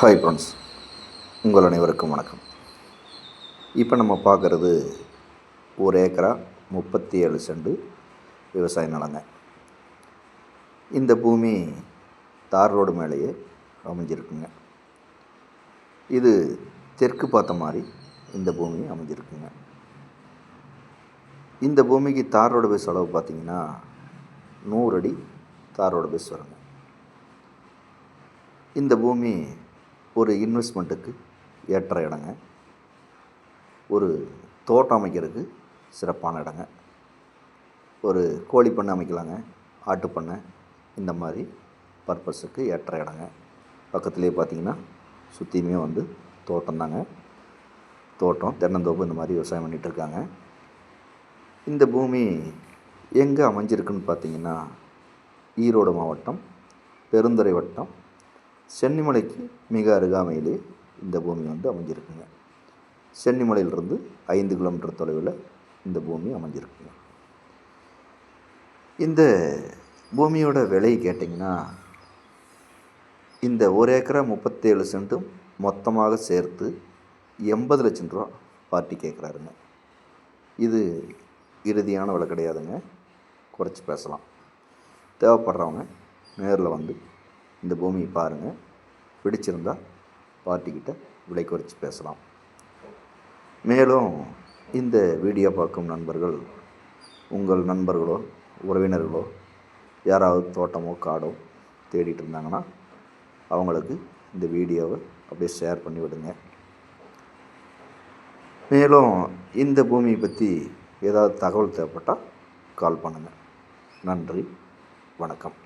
Hi friends உங்கள் அனைவருக்கும் வணக்கம். இப்போ நம்ம பார்க்குறது ஒரு ஏக்கரா முப்பத்தி ஏழு செண்டு விவசாய நிலங்க. இந்த பூமி தார் ரோடு மேலேயே அமைஞ்சிருக்குங்க. இது தெற்கு பார்த்த மாதிரி இந்த பூமி அமைஞ்சிருக்குங்க. இந்த பூமிக்கு தார் ரோடு பேஸ் அளவு பார்த்தீங்கன்னா நூறு அடி தார் ரோடு பேஸ் வருங்க. இந்த பூமி ஒரு இன்வெஸ்ட்மெண்ட்டுக்கு ஏற்ற இடங்க. ஒரு தோட்டம் அமைக்கிறதுக்கு சிறப்பான இடங்க. ஒரு கோழி பண்ணை அமைக்கலாங்க. ஆட்டு பண்ணை இந்த மாதிரி பர்பஸுக்கு ஏற்ற இடங்க. பக்கத்துலேயே பார்த்தீங்கன்னா சுற்றியுமே வந்து தோட்டம் தாங்க. தோட்டம் தென்னந்தோப்பு இந்த மாதிரி விவசாயம் பண்ணிகிட்ருக்காங்க இந்த பூமி எங்கே அமைஞ்சிருக்குன்னு பார்த்தீங்கன்னா ஈரோடு மாவட்டம் பெருந்துறை வட்டம் சென்னிமலைக்கு மிக அருகாமையிலே இந்த பூமி வந்து அமைஞ்சிருக்குங்க. சென்னிமலையிலிருந்து ஐந்து கிலோமீட்டர் தொலைவில் இந்த பூமி அமைஞ்சிருக்குங்க. இந்த பூமியோட விலை கேட்டிங்கன்னா இந்த ஒரு ஏக்கரா முப்பத்தேழு சென்ட்டும் மொத்தமாக சேர்த்து எண்பது லட்சம் ரூபா பார்ட்டி கேட்குறாருங்க. இது இறுதியான விலை கிடையாதுங்க. குறைச்சி பேசலாம். தேவைப்படுறவங்க நேரில் வந்து இந்த பூமியை பாருங்கள் பிடிச்சிருந்தா பார்ட்டிக்கிட்ட விலை குறைச்சி பேசலாம். மேலும் இந்த வீடியோ பார்க்கும் நண்பர்கள் உங்கள் நண்பர்களோ உறவினர்களோ யாராவது தோட்டமோ காடோ தேடிட்டு இருந்தாங்கன்னா அவங்களுக்கு இந்த வீடியோவை அப்படியே ஷேர் பண்ணி விடுங்க. மேலும் இந்த பூமியை பற்றி ஏதாவது தகவல் தேவைப்பட்டால் கால் பண்ணுங்கள் நன்றி வணக்கம்.